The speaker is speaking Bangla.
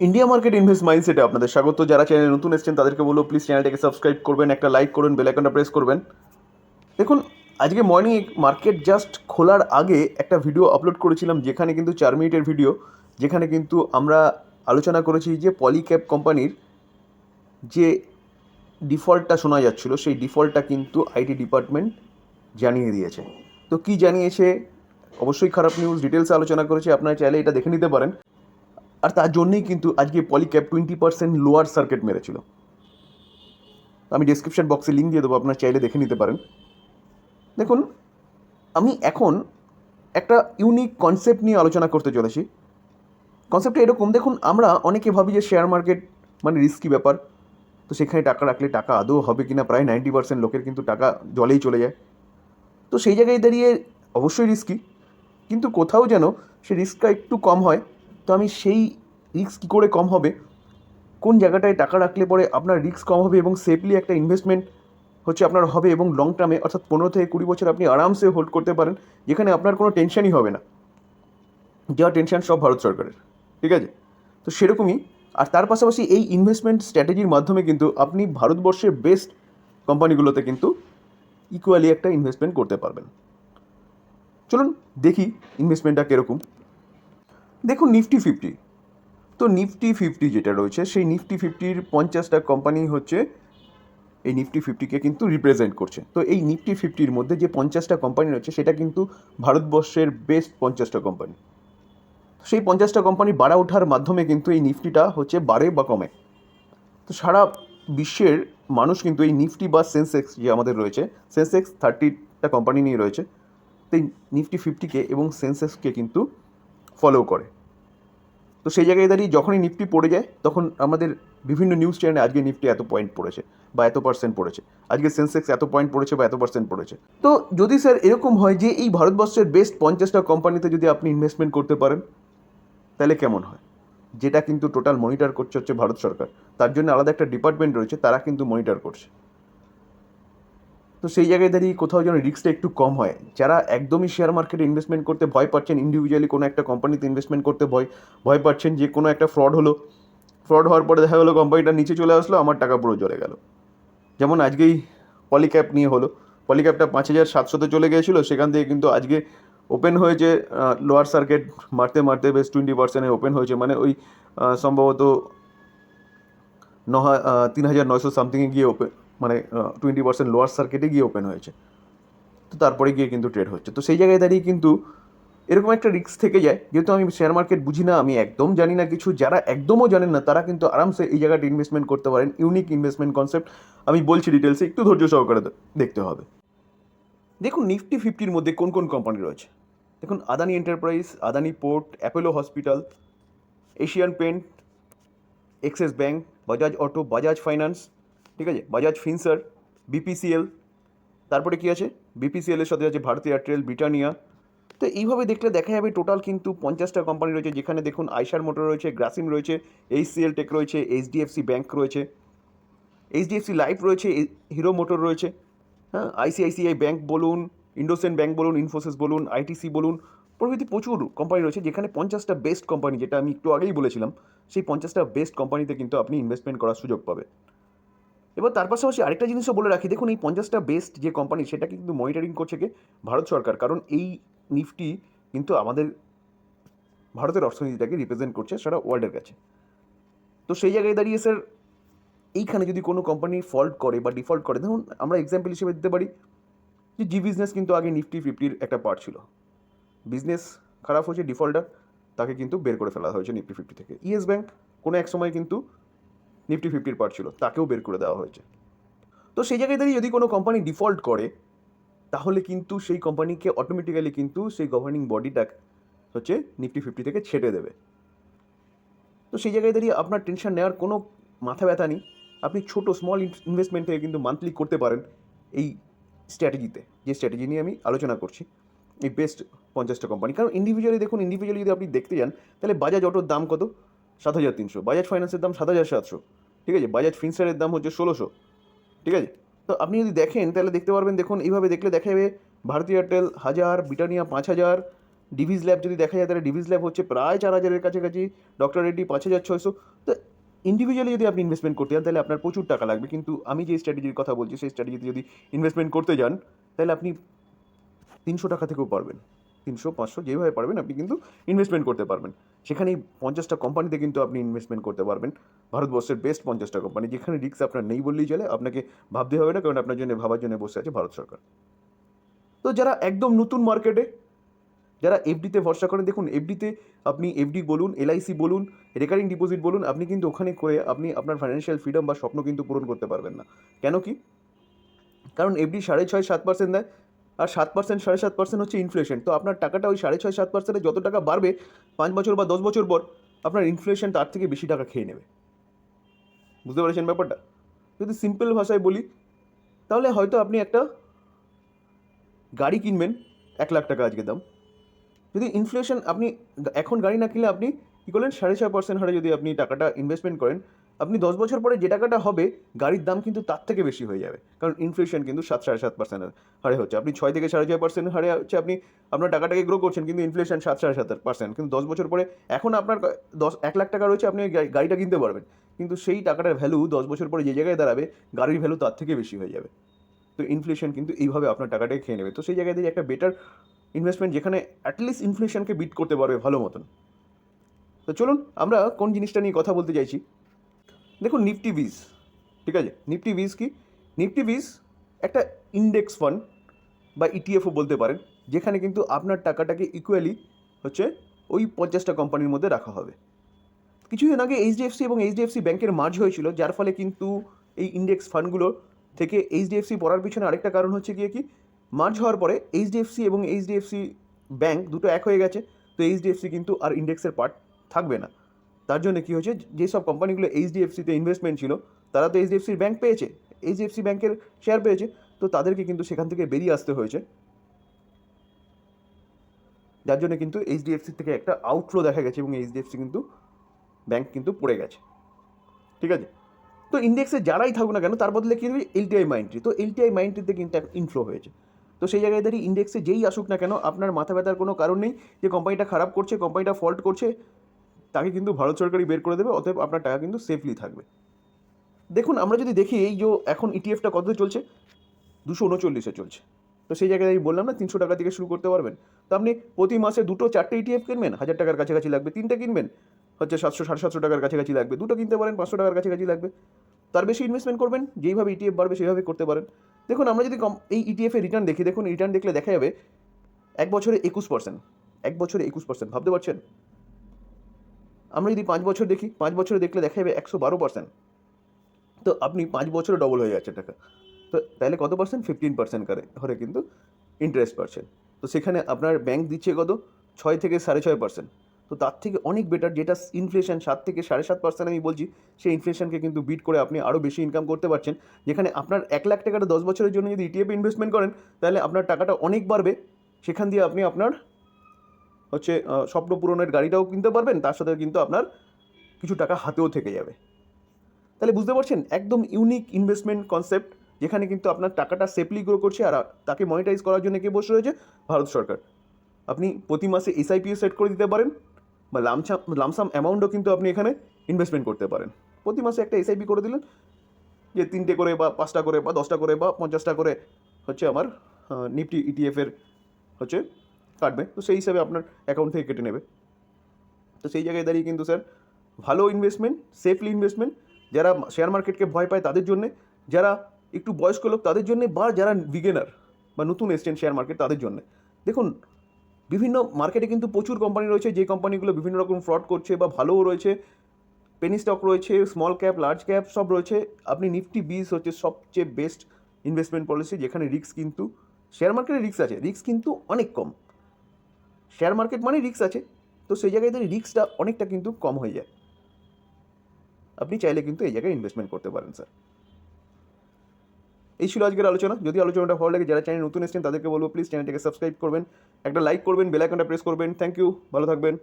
ইন্ডিয়া মার্কেট ইনভেস্ট মাইন্ডসেটে আপনাদের স্বাগত। যারা চ্যানেলে নতুন এসেছেন, তাদেরকে বলব প্লিজ চ্যানেলটাকে সাবস্ক্রাইব করবেন, একটা লাইক করবেন বেল আইকনটা প্রেস করবেন। দেখুন, আজকে মর্নিং মার্কেট জাস্ট খোলার আগে একটা ভিডিও আপলোড করেছিলাম, যেখানে কিন্তু চার মিনিটের ভিডিও যেখানে কিন্তু আমরা আলোচনা করেছি যে পলিক্যাপ কোম্পানির যে ডিফল্টটা শোনা যাচ্ছিল, সেই ডিফল্টটা কিন্তু আইটি ডিপার্টমেন্ট জানিয়ে দিয়েছে। তো কি জানিয়েছে? অবশ্যই খারাপ নিউজ ডিটেলসে আলোচনা করেছে, আপনারা চাইলে এটা দেখে নিতে পারেন। আর তার জন্যই কিন্তু আজকে Polycab twenty percent lower circuit মেরেছিল। আমি ডিসক্রিপশন বক্সে লিঙ্ক দিয়ে দেবো, আপনার চাইলে দেখে নিতে পারেন। দেখুন, আমি এখন একটা ইউনিক কনসেপ্ট নিয়ে আলোচনা করতে চলেছি। কনসেপ্টটা এরকম, দেখুন, আমরা অনেকে ভাবি যে শেয়ার মার্কেট মানে রিস্কি ব্যাপার। তো সেখানে টাকা রাখলে টাকা আদৌ হবে কি না প্রায় নাইনটি পার্সেন্ট লোকের কিন্তু টাকা জলেই চলে যায়। তো সেই জায়গায় দাঁড়িয়ে অবশ্যই রিস্কি কিন্তু কোথাও যেন সে রিস্কটা একটু কম হয়। তো আমি সেই রিস্ক কী করে কম হবে? কোন জায়গাটায় টাকা রাখলে পরে আপনার রিস্ক কম হবে এবং সেফলি একটা ইনভেস্টমেন্ট হচ্ছে আপনার হবে এবং লং টার্মে অর্থাৎ পনেরো থেকে কুড়ি বছর আপনি আরামসে হোল্ড করতে পারেন, যেখানে আপনার কোনো টেনশনই হবে না। যা টেনশন সব ভারত সরকারের, ঠিক আছে? তো সেরকমই, আর তার পাশাপাশি এই ইনভেস্টমেন্ট স্ট্র্যাটেজির মাধ্যমে কিন্তু আপনি ভারতবর্ষের বেস্ট কোম্পানিগুলোতে কিন্তু ইকুয়ালি একটা ইনভেস্টমেন্ট করতে পারবেন। চলুন দেখি ইনভেস্টমেন্টটা কীরকম। দেখুন নিফটি ফিফটি তো নিফটি ফিফটি যেটা রয়েছে, সেই নিফটি ফিফটির পঞ্চাশটা কোম্পানি হচ্ছে এই নিফটি ফিফটিকে কিন্তু রিপ্রেজেন্ট করছে। তো এই নিফটি ফিফটির মধ্যে যে পঞ্চাশটা কোম্পানি রয়েছে, সেটা কিন্তু ভারতবর্ষের বেস্ট পঞ্চাশটা কোম্পানি সেই পঞ্চাশটা কোম্পানি বাড়া ওঠার মাধ্যমে কিন্তু এই নিফটিটা হচ্ছে বাড়ে বা কমে। তো সারা বিশ্বের মানুষ কিন্তু এই নিফটি বা সেন্সেক্স যে আমাদের রয়েছে সেন্সেক্স থার্টিটা কোম্পানি নিয়ে রয়েছে, তো এই নিফটি ফিফটিকে এবং সেন্সেক্সকে কিন্তু ফলো করে। তো সেই জায়গায় দাঁড়িয়ে যখনই নিফটি পড়ে যায়, তখন আমাদের বিভিন্ন নিউজ চ্যানেলে আজকে নিফটি এত পয়েন্ট পড়েছে বা এত পার্সেন্ট পড়েছে। আজকে সেন্সেক্স এত পয়েন্ট পড়েছে বা এত পার্সেন্ট পড়েছে। তো যদি স্যার এরকম হয় যে এই ভারতবর্ষের বেস্ট পঞ্চাশটা কোম্পানিতে যদি আপনি ইনভেস্টমেন্ট করতে পারেন, তাহলে কেমন হয়? যেটা কিন্তু টোটাল মনিটর করছে হচ্ছে ভারত সরকার। তার জন্য আলাদা একটা ডিপার্টমেন্ট রয়েছে, তারা কিন্তু মনিটর করছে। তো সেই জায়গায় দাঁড়িয়ে কোথাও যেন রিস্কটা একটু কম হয়। যারা একদমই শেয়ার মার্কেটে ইনভেস্টমেন্ট করতে ভয় পাচ্ছেন ইন্ডিভিজুয়ালি কোনো একটা কোম্পানিতে ইনভেস্টমেন্ট করতে ভয় ভয় পাচ্ছেন যে কোনো একটা ফ্রড হলো ফ্রড হওয়ার পরে দেখা গেলো কোম্পানিটা নিচে চলে আসলো, আমার টাকা পুরো চলে গেল। যেমন আজকেই পলিক্যাপ নিয়ে হলো। পলিক্যাপটা পাঁচ হাজার সাতশোতে চলে গিয়েছিল, সেখান থেকে কিন্তু আজকে ওপেন হয়েছে লোয়ার সার্কিট মারতে মারতে বেশ টোয়েন্টি পার্সেন্টে ওপেন হয়েছে। মানে ওই সম্ভবত ন তিন হাজার নয়শো সামথিংয়ে গিয়ে ওপেন মানে টোয়েন্টি পার্সেন্ট লোয়ার সার্কিটে গিয়ে ওপেন হয়েছে। তো তারপরে গিয়ে কিন্তু ট্রেড হচ্ছে। তো সেই জায়গায় দাঁড়িয়ে কিন্তু এরকম একটা রিস্ক থেকে যায়। যেহেতু আমি শেয়ার মার্কেট বুঝি না, আমি একদম জানি না কিছু। যারা একদমও জানেন না, তারা কিন্তু আরামসে এই জায়গাটা ইনভেস্টমেন্ট করতে পারেন। ইউনিক ইনভেস্টমেন্ট কনসেপ্ট আমি বলছি ডিটেলসে একটু ধৈর্য সহকারে দেখতে হবে। দেখুন নিফটি ফিফটির মধ্যে কোন কোন কোম্পানি রয়েছে? দেখুন Adani enterprise Adani port Apollo hospital Asian paint Axis bank Bajaj auto Bajaj finance ঠিক আছে? বাজাজ ফিনসার বিপিসিএল তারপরে কি আছে? বিপিসিএল এর সাথে আছে ভারতী এয়ারটেল ব্রিটানিয়া তো এইভাবে দেখলে দেখা যাবে টোটাল কিন্তু পঞ্চাশটা কোম্পানি রয়েছে, যেখানে দেখুন আইসার মোটর রয়েছে গ্রাসিম রয়েছে এইচসিএল টেক রয়েছে এইচডিএফসি ব্যাঙ্ক রয়েছে এইচডিএফসি লাইফ রয়েছে হিরো মোটর রয়েছে হ্যাঁ? আইসিআইসিআই ব্যাঙ্ক বলুন ইন্ডোসেন ব্যাঙ্ক বলুন ইনফোসিস বলুন আইটিসি বলুন, প্রভৃতি প্রচুর কোম্পানি রয়েছে, যেখানে পঞ্চাশটা বেস্ট কোম্পানি যেটা আমি একটু আগেই বলেছিলাম, সেই পঞ্চাশটা বেস্ট কোম্পানিতে কিন্তু আপনি ইনভেস্টমেন্ট করার সুযোগ পাবেন। এবার তার পাশাপাশি আরেকটা জিনিসও বলে রাখি, দেখুন এই পঞ্চাশটা বেস্ট যে কোম্পানি সেটা কিন্তু মনিটরিং করছে কি? ভারত সরকার। কারণ এই নিফটি কিন্তু আমাদের ভারতের অর্থনীতিটাকে রিপ্রেজেন্ট করছে সারা ওয়ার্ল্ডের কাছে। তো সেই জায়গায় দাঁড়িয়ে স্যার এইখানে যদি কোনো কোম্পানি ফল্ট করে বা ডিফল্ট করে দেখুন আমরা এক্সাম্পল হিসেবে দিতে পারি যে জি বিজনেস কিন্তু আগে নিফটি ফিফটির একটা পার্ট ছিল। বিজনেস খারাপ হয়েছে ডিফল্টার তাকে কিন্তু বের করে ফেলা হয়েছে নিফটি ফিফটি থেকে। ইয়েস ব্যাংক কোনো এক সময় কিন্তু নিফটি ফিফটির পার্ট ছিল, তাকেও বের করে দেওয়া হয়েছে। তো সেই জায়গায় দাঁড়িয়ে যদি কোনো কোম্পানি ডিফল্ট করে, তাহলে কিন্তু সেই কোম্পানিকে অটোমেটিক্যালি কিন্তু সেই গভর্নিং বডিটা হচ্ছে নিফটি ফিফটি থেকে ছেটে দেবে। তো সেই জায়গায় দাঁড়িয়ে আপনার টেনশন নেওয়ার কোনো মাথা ব্যথা নেই। আপনি ছোটো স্মল ইনভেস্টমেন্ট থেকে কিন্তু মান্থলি করতে পারেন এই স্ট্র্যাটেজিতে যে স্ট্র্যাটেজি নিয়ে আমি আলোচনা করছি, এই বেস্ট পঞ্চাশটা কোম্পানি কারণ ইন্ডিভিজুয়ালি দেখুন ইন্ডিভিজুয়ালি যদি আপনি দেখতে যান, তাহলে বাজাজ অটোর দাম কত? সাত হাজার তিনশো। বাজাজ ফাইন্যান্সের দাম সাত হাজার সাতশো। ঠিক আছে? বাজাজ ফিনসারের দাম হচ্ছে ষোলোশো। ঠিক আছে? তো আপনি যদি দেখেন, তাহলে দেখতে পারবেন, দেখুন, এইভাবে দেখলে দেখা যাবে ভারতী এয়ারটেল হাজার, ব্রিটানিয়া পাঁচ হাজার, ডিভিজ ল্যাব যদি দেখা যায়, তাহলে ডিভিজ ল্যাব হচ্ছে প্রায় চার হাজারের কাছাকাছি, ডক্টর রেড্ডি পাঁচ হাজার ছয়শো। তো ইন্ডিভিজুয়ালি যদি আপনি ইনভেস্টমেন্ট করতে যান, তাহলে আপনার প্রচুর টাকা লাগবে। কিন্তু আমি যে স্ট্র্যাটেজির কথা বলছি, সেই স্ট্র্যাটেজিতে যদি ইনভেস্টমেন্ট করতে যান, তাহলে আপনি তিনশো টাকা থেকেও পারবেন। তিনশো, পাঁচশো যেভাবে পারবেন আপনি কিন্তু ইনভেস্টমেন্ট করতে পারবেন। সেখানে এই পঞ্চাশটা কোম্পানিতে কিন্তু আপনি ইনভেস্টমেন্ট করতে পারবেন। ভারতবর্ষের বেস্ট পঞ্চাশটা কোম্পানি যেখানে রিস্ক আপনার নেই বললেই চলে, আপনাকে ভাবতে হবে না, কারণ আপনার জন্য, ভাবার জন্য বসে আছে ভারত সরকার। তো যারা একদম নতুন মার্কেটে যারা এফডিতে ভরসা করেন, দেখুন এফডিতে আপনি এফডি বলুন এলআইসি বলুন রেকারিং ডিপোজিট বলুন, আপনি কিন্তু ওখানে করে আপনি আপনার ফাইন্যান্সিয়াল ফ্রিডম বা স্বপ্ন কিন্তু পূরণ করতে পারবেন না। কেন কি? কারণ এফডি সাড়ে ছয়, সাত পার্সেন্ট দেয় আর সাত পার্সেন্ট সাড়ে সাত পার্সেন্ট হচ্ছে ইনফ্লেশন তো আপনার টাকাটা ওই সাড়ে ছয়, সাত পার্সেন্টে যত টাকা বাড়বে, পাঁচ বছর বা দশ বছর পর আপনার ইনফ্লেশন তার থেকে বেশি টাকা খেয়ে নেবে। বুঝতে পেরেছেন ব্যাপারটা? যদি সিম্পল ভাষায় বলি, তাহলে হয়তো আপনি একটা গাড়ি কিনবেন, এক লাখ টাকা আজকে দাম। যদি ইনফ্লেশন আপনি, এখন গাড়ি না কিনলে আপনি কী করলেন? সাড়ে ছয় পার্সেন্ট হারে যদি আপনি টাকাটা ইনভেস্টমেন্ট করেন আপনি দশ বছর পরে যে টাকাটা হবে, গাড়ির দাম কিন্তু তার থেকে বেশি হয়ে যাবে। কারণ ইনফ্লেশন কিন্তু সাত সাড়ে সাত পার্সেন্ট হারে হচ্ছে। আপনি ছয় থেকে সাড়ে ছয় পার্সেন্ট হারে হচ্ছে আপনি, আপনার টাকাটাকে গ্রো করছেন কিন্তু ইনফ্লেশন সাত সাড়ে সাত পার্সেন্ট কিন্তু দশ বছর পরে এখন আপনার দশ, এক লাখ টাকা রয়েছে, আপনি গাড়ি- গাড়িটা কিনতে পারবেন। কিন্তু সেই টাকাটার ভ্যালু দশ বছর পরে যে জায়গায় দাঁড়াবে, গাড়ির ভ্যালু তার থেকে বেশি হয়ে যাবে। তো ইনফ্লেশন কিন্তু এইভাবে আপনার টাকাটাকে খেয়ে নেবে। তো সেই জায়গায় দিয়ে একটা বেটার ইনভেস্টমেন্ট যেখানে অ্যাটলিস্ট ইনফ্লেশনকে বিট করতে পারবে ভালো মতন। তো চলুন, আমরা কোন জিনিসটা নিয়ে কথা বলতে চাইছি? দেখুন নিফটি বিজ ঠিক আছে? নিফটি বিজ কি? নিফটি বিজ একটা ইন্ডেক্স ফান্ড বা ইটিএফও বলতে পারেন, যেখানে কিন্তু আপনার টাকাটাকে ইকুয়ালি হচ্ছে ওই পঞ্চাশটা কোম্পানির মধ্যে রাখা হবে। কিছুদিন আগে এইচডিএফসি এবং এইচডিএফসি ব্যাংকের মার্জ হয়েছিল, যার ফলে কিন্তু এই ইন্ডেক্স ফান্ডগুলো থেকে এইচডিএফসি পড়ার পিছনে আরেকটা কারণ হচ্ছে গিয়ে কি? মার্জ হওয়ার পরে এইচডিএফসি এবং এইচডিএফসি ব্যাংক দুটো এক হয়ে গেছে, তো এইচডিএফসি কিন্তু আর ইন্ডেক্সের পার্ট থাকবে না। তার জন্য কী হয়েছে? যেসব কোম্পানিগুলো এইচডিএফসিতে ইনভেস্টমেন্ট ছিল, তারা তো এইচডিএফসির ব্যাংক পেয়েছে। এইচডিএফসি ব্যাংকের শেয়ার পেয়েছে। তো তাদেরকে কিন্তু সেখান থেকে বেরিয়ে আসতে হয়েছে। যার জন্য কিন্তু এইচডিএফসি থেকে একটা আউটফ্লো দেখা গেছে এবং এইচডিএফসি কিন্তু ব্যাংক কিন্তু পড়ে গেছে। ঠিক আছে? তো ইন্ডেক্সে যারাই থাকুক না কেন, তার বদলে কী হবে? এলটিআই মাইন্ড্রি তো এলটিআই মাইন্ড্রিতে কিন্তু একটা ইনফ্লো হয়েছে। তো সেই জায়গায় দাঁড়িয়ে ইন্ডেক্সে যেই আসুক না কেন, আপনার মাথা ব্যথার কোনো কারণ নেই যে কোম্পানিটা খারাপ করছে কোম্পানিটা ফল্ট করছে তাকে কিন্তু ভারত সরকারই বের করে দেবে, অতএব আপনার টাকা কিন্তু সেফলি থাকবে। দেখুন, আমরা যদি দেখি এই যে এখন ইটিএফটা কত চলছে? দুশো উনচল্লিশে চলছে। তো সেই জায়গায় আমি বললাম না, তিনশো টাকা থেকে শুরু করতে পারবেন। তো আপনি প্রতি মাসে দুটো, চারটে ইটিএফ কিনবেন, হাজার টাকার কাছাকাছি লাগবে। তিনটে কিনবেন, হচ্ছে সাতশো, সাড়ে সাতশো টাকার কাছাকাছি লাগবে। দুটো কিনতে পারেন, পাঁচশো টাকার কাছাকাছি লাগবে। তার বেশি ইনভেস্টমেন্ট করবেন, যেইভাবে ইটিএফ বাড়বে সেইভাবে করতে পারেন। দেখুন, আমরা যদি কম, এই ইটিএফের রিটার্ন দেখি, দেখুন রিটার্ন দেখলে দেখা যাবে এক বছরে একুশ পার্সেন্ট এক বছরে একুশ পার্সেন্ট ভাবতে পারছেন? আমরা যদি পাঁচ বছর দেখি, পাঁচ বছরে দেখলে দেখা যাবে একশো বারো পার্সেন্ট তো আপনি পাঁচ বছরে ডবল হয়ে যাচ্ছে টাকা। তো তাহলে কত পার্সেন্ট ফিফটিন পার্সেন্ট করে হরে কিন্তু ইন্টারেস্ট পাচ্ছেন তো সেখানে আপনার ব্যাংক দিচ্ছে কত? ছয় থেকে সাড়ে ছয় পার্সেন্ট তো তার থেকে অনেক বেটার যেটা ইনফ্লেশন সাত থেকে সাড়ে সাত পার্সেন্ট আমি বলছি, সেই ইনফ্লেশনকে কিন্তু বিট করে আপনি আরও বেশি ইনকাম করতে পারছেন। যেখানে আপনার এক লাখ টাকাটা দশ বছরের জন্য যদি ইটিএফ ইনভেস্টমেন্ট করেন, তাহলে আপনার টাকাটা অনেক বাড়বে। সেখান দিয়ে আপনি আপনার হচ্ছে স্বপ্ন পূরণের গাড়িটাও কিনতে পারবেন, তার সাথে কিন্তু আপনার কিছু টাকা হাতেও থেকে যাবে। তাহলে বুঝতে পারছেন? একদম ইউনিক ইনভেস্টমেন্ট কনসেপ্ট যেখানে কিন্তু আপনার টাকাটা সেফলি গ্রো করছে আর তাকে মনিটাইজ করার জন্য কে বসে রয়েছে? ভারত সরকার। আপনি প্রতি মাসে এসআইপিও সেট করে দিতে পারেন বা লামসাম লামসাম অ্যামাউন্টও কিন্তু আপনি এখানে ইনভেস্টমেন্ট করতে পারেন। প্রতি মাসে একটা এসআইপি করে দিলেন, যে তিনটে করে বা পাঁচটা করে বা দশটা করে বা পঞ্চাশটা করে হচ্ছে আমার নিফটি ইটিএফের হচ্ছে কাটবে। তো সেই হিসাবে আপনার অ্যাকাউন্ট থেকে কেটে নেবে। তো সেই জায়গায় দাঁড়িয়ে কিন্তু স্যার ভালো ইনভেস্টমেন্ট সেফলি ইনভেস্টমেন্ট যারা শেয়ার মার্কেটকে ভয় পায় তাদের জন্যে, যারা একটু বয়স্ক লোক তাদের জন্যে, বা যারা বিগেনার বা নতুন এসছেন শেয়ার মার্কেট তাদের জন্য। দেখুন, বিভিন্ন মার্কেটে কিন্তু প্রচুর কোম্পানি রয়েছে, যে কোম্পানিগুলো বিভিন্ন রকম ফ্রড করছে বা ভালোও রয়েছে। পেনি স্টক রয়েছে স্মল ক্যাপ লার্জ ক্যাপ সব রয়েছে। আপনি নিফটি বিস হচ্ছে সবচেয়ে বেস্ট ইনভেস্টমেন্ট পলিসি যেখানে রিস্ক কিন্তু শেয়ার মার্কেটে রিস্ক আছে। রিস্ক কিন্তু অনেক কম। শেয়ার মার্কেট মানেই রিক্স আছে। তো সেই জায়গায় যদি রিক্সটা অনেকটা কিন্তু কম হয়ে যায়। আপনি চাইলে কিন্তু এই জায়গায় ইনভেস্টমেন্ট করতে পারেন স্যার এই ছিল আজকের আলোচনা। যদি আলোচনাটা ভালো লাগে, যারা চ্যানেল নতুন এসেছেন, তাদেরকে বলব প্লিজ চ্যানেলটাকে সাবস্ক্রাইব করবেন। একটা লাইক করবেন বেলাইকনটা প্রেস করবেন। থ্যাংক ইউ ভালো থাকবেন।